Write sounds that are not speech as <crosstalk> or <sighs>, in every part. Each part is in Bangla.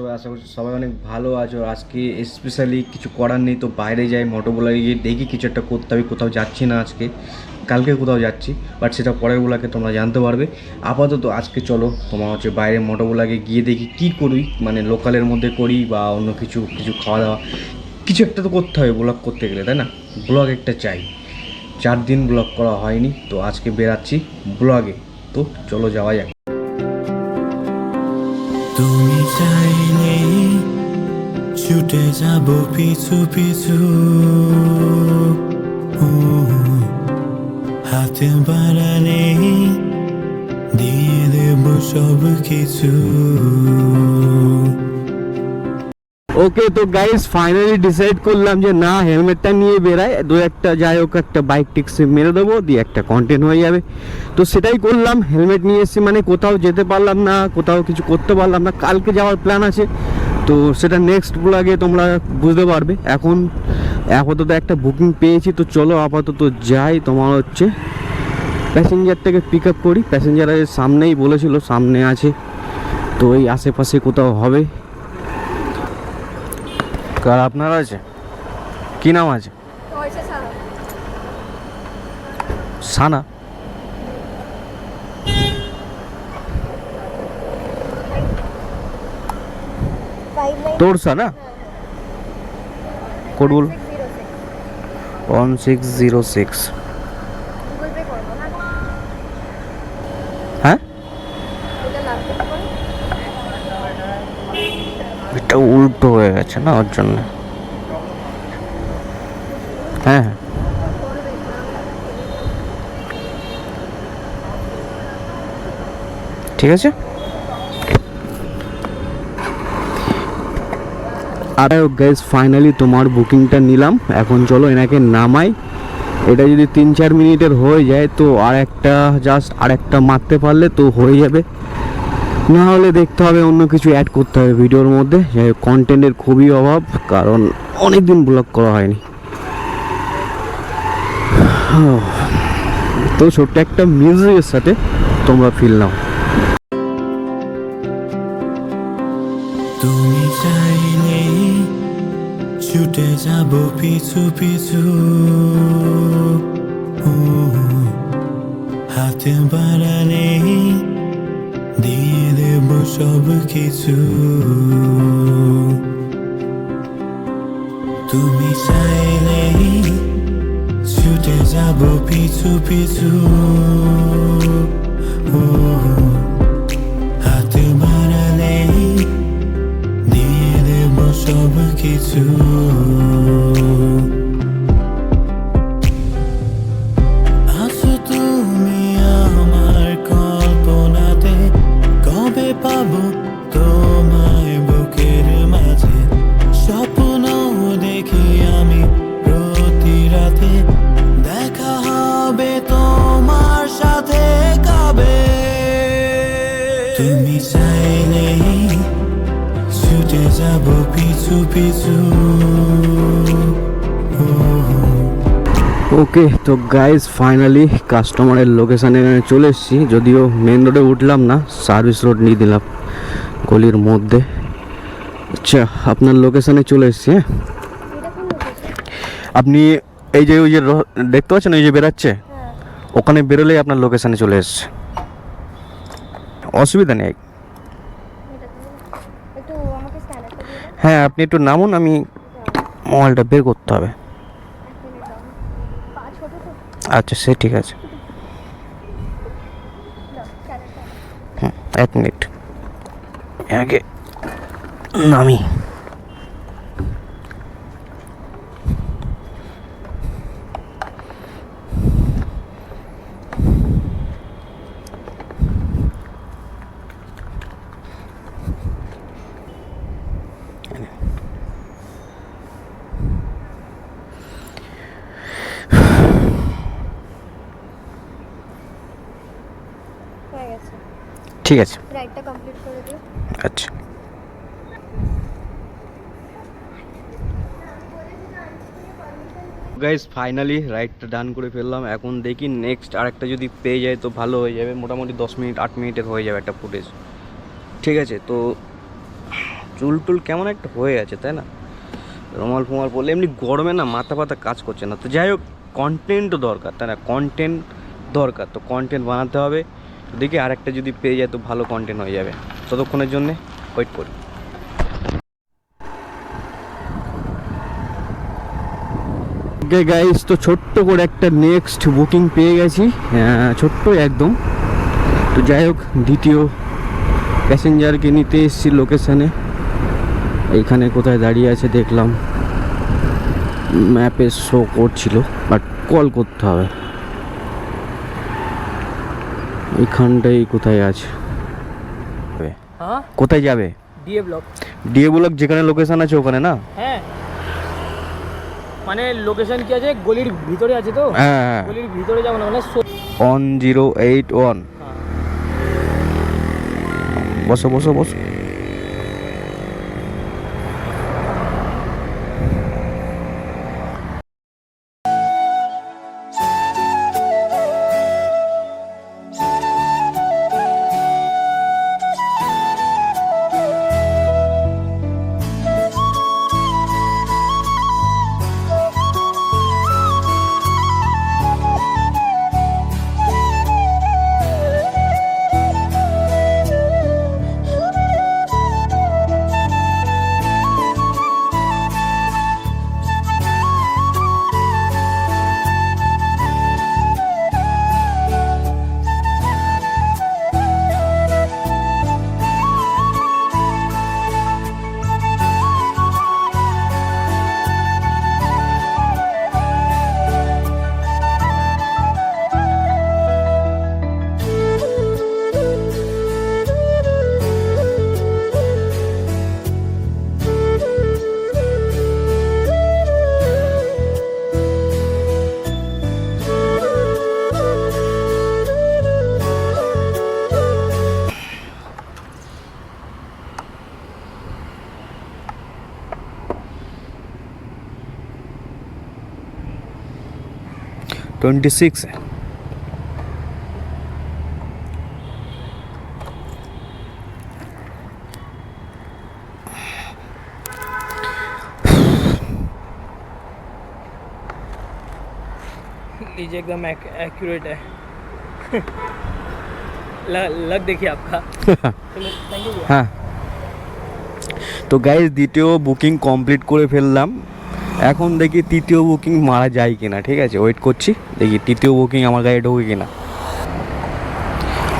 সবাই আশা করছি সবাই অনেক ভালো আছো। আজকে স্পেশালি কিছু করার নেই, তো বাইরে যাই মোটো বলারে গিয়ে দেখি কিছু একটা করতে হবে, কোথাও যাচ্ছি না আজকে। কালকে কোথাও যাচ্ছি বাট সেটা পরের গুলাকে তোমরা জানতে পারবে। আপাতত আজকে চলো, তোমার হচ্ছে বাইরে মোটো বলাকে গিয়ে দেখি কী করি মানে লোকালের মধ্যে করি বা অন্য কিছু কিছু খাওয়া দাওয়া কিছু একটা তো করতে হবে ব্লগ করতে গেলে, তাই না? ব্লগ একটা চাই। চার দিন ব্লগ করা হয়নি, তো আজকে বেরাচ্ছি ব্লগে তো চলো যাওয়া যাক। চাইলেই ছুটে যাব পিছু পিছু। হাতে বাড়ালে দিয়ে দেব সব ওকে তো গাইস ফাইনালি ডিসাইড করলাম যে না হেলমেটটা নিয়ে বেরাই দু একটা যাই হোক, একটা বাইক ট্যাক্সি মেরে দেবো, দিয়ে একটা কন্টেন্ট হয়ে যাবে। তো সেটাই করলাম হেলমেট নিয়ে এসেছি মানে কোথাও যেতে পারলাম না, কোথাও কিছু করতে পারলাম না, কালকে যাওয়ার প্ল্যান আছে। তো সেটা নেক্সট ব্লগে তোমরা বুঝতে পারবে। এখন আপাতত একটা বুকিং পেয়েছি, তো চলো আপাতত যাই। তোমার হচ্ছে প্যাসেঞ্জার থেকে পিক আপ করি। প্যাসেঞ্জারের সামনেই বলেছিল, সামনে আছে। তো এই আশেপাশে কোথাও হবে। কার আপনার আছে? কি নাম আছে? সানা। তোর সানা? কোড বল। ওয়ান সিক্স জিরো সিক্স এটা উল্টো হয়ে গেছে না ওর জন্য? হ্যাঁ হ্যাঁ। ঠিক আছে? আর গাইজ ফাইনালি তোমার বুকিংটা নিলাম। এখন চলো এনাকে নামাই। এটা যদি তিন চার মিনিটের হয়ে যায়, তো আর একটা জাস্ট আর একটা মারতে পারলে তো হয়ে যাবে। না হলে দেখতে হবে অন্য কিছু অ্যাড করতে হবে ভিডিওর মধ্যে। কন্টেন্টের খুবই অভাব, কারণ অনেক দিন ব্লগ করা হয়নি। <sighs> তো ছোট্ট একটা মিউজিকের সাথে তোমরা ফিল নাও। তুমি চাইলেই ছুটে যাব পিছু পিছু। হাতে বাড়ালে দিয়ে দেব সব কিছু। তুমি চাইলেই ছুটে যাব পিছু পিছু। হাতে বাড়ালে দিয়ে দেব সব কিছু। তুমি চাইলেই ছুটে যাব পিছু পিছু। ওকে তো গাইজ ফাইনালি কাস্টমারের লোকেশানে এখানে চলে এসেছি। যদিও মেন রোডে উঠলাম না সার্ভিস রোড নিয়ে দিলাম গলির মধ্যে। আচ্ছা আপনার লোকেশানে চলে এসেছি হ্যাঁ? আপনি এই যে ওই যে দেখতে পাচ্ছেন ওই যে বেরাচ্ছে? হ্যাঁ। ওখানে বেরোলেই আপনার লোকেশানে চলে এসছে। অসুবিধা নেই। হ্যাঁ আপনি একটু নামুন আমি মোবাইলটা বের করতে হবে। আচ্ছা সে ঠিক আছে। হ্যাঁ হুম এক মিনিট। আগে নামি। হয়ে গেছে। ঠিক আছে। রাইডটা কমপ্লিট করে দিও। আচ্ছা। গাইজ ফাইনালি রাইডটা ডান করে ফেললাম। এখন দেখি নেক্সট আরেকটা যদি পেয়ে যায় তো ভালো হয়ে যাবে। মোটামুটি দশ মিনিট আট মিনিটের হয়ে যাবে একটা ফুটেজ ঠিক আছে তো চুল টুল কেমন একটা হয়ে আছে তাই না? রুমাল ফুমাল পরলে এমনি গরমে না মাথা পাতা কাজ করছে না। তো যাই হোক কন্টেন্টও দরকার তাই না? কন্টেন্ট দরকার তো কন্টেন্ট বানাতে হবে। দেখি আর একটা যদি পেয়ে যায় তো ভালো কন্টেন্ট হয়ে যাবে। ততক্ষণের জন্যে ওয়েট করি। গাইস তো ছোট্ট করে একটা নেক্সট বুকিং পেয়ে গেছি। আহ, ছোট্ট একদম। তো যাই হোক দ্বিতীয় প্যাসেঞ্জারকে নিতে এসেছি লোকেশানে এইখানে কোথায় দাঁড়িয়ে আছে দেখলাম। ম্যাপে শো করছিল বাট কল করতে হবে। এইখানটাই কোথায় আছে? হ্যাঁ? কোথায় যাবে? DA block. ডিএ ব্লক যেখানে লোকেশন আছে ওখানে না? হ্যাঁ। মানে লোকেশন কি আছে? গলির ভিতরে আছে তো? হ্যাঁ হ্যাঁ। গলির ভিতরে যাব না মানে ওয়ান জিরো এইট ওয়ান হ্যাঁ। বসো বসো বসো। ट्वेंटी सिक्स है लीजिए एकदम एक्यूरेट है <laughs> लग, लग देखिए आपका चलो थैंक यू হ্যাঁ তো গাইজ দ্বিতীয় বুকিং কমপ্লিট করে ফেললাম এখন দেখি তৃতীয় বুকিং মারা যায় কিনা, ঠিক আছে? ওয়েট করছি, দেখি তৃতীয় বুকিং আমার গাড়ি ঢোকে কিনা।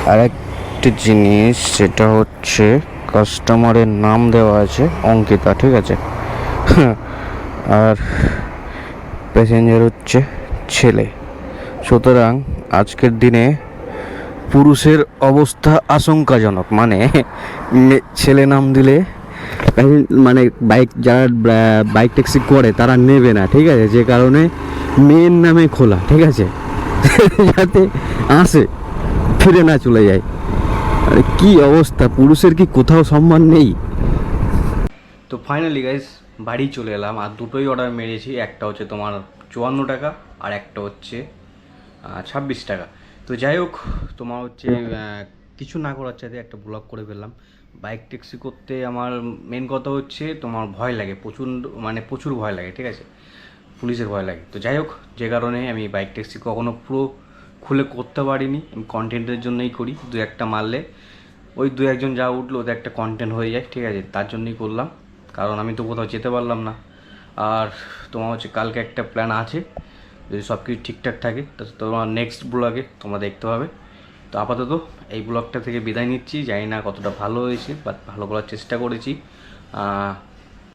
আর একটা জিনিস, সেটা হচ্ছে কাস্টমারের নাম দেওয়া আছে, অঙ্কিতা, ঠিক আছে? <laughs> আর প্যাসেঞ্জার হচ্ছে ছেলে। সুতরাং আজকের দিনে পুরুষের অবস্থা আশঙ্কাজনক মানে <laughs> ছেলে নাম দিলে মানে বাইক যারা বাইক ট্যাক্সি করে, তারা নেবে না, ঠিক আছে? যে কারণে মেয়ের নামে খোলা, ঠিক আছে? <laughs> যাতে আসে, ফিরে না চলে যায়। আরে কি অবস্থা? পুরুষের কি কোথাও সম্মান নেই? তো ফাইনালি গাইজ বাড়ি চলে এলাম। আর দুটোই অর্ডার মেরেছি। একটা হচ্ছে তোমার চুয়ান্ন টাকা, আর একটা হচ্ছে ছাব্বিশ টাকা। তো যাই হোক, তোমার হচ্ছে কিছু না করার চাইতে একটা ব্লগ করে ফেললাম। বাইক ট্যাক্সি করতে আমার মেন কথা হচ্ছে তোমার ভয় লাগে প্রচুর মানে প্রচুর ভয় লাগে, ঠিক আছে? পুলিশের ভয় লাগে। তো যাই হোক, যে কারণে আমি বাইক ট্যাক্সি কখনো পুরো খুলে করতে পারিনি। আমি কন্টেন্টের জন্যই করি, দু একটা মারলে। ওই দু একজন যা উঠল, ওদের একটা কন্টেন্ট হয়ে যায়, ঠিক আছে? তার জন্যই করলাম। কারণ আমি তো কোথাও যেতে পারলাম না। আর তোমার হচ্ছে কালকে একটা প্ল্যান আছে, যদি সব কিছু ঠিকঠাক থাকে, তো তোমার নেক্সট ব্লগে তোমরা দেখতে পাবে। তো আপাতত এই ব্লগটা থেকে বিদায় নিচ্ছি। জানি না কতটা ভালো হয়েছে বাট ভালো করার চেষ্টা করেছি।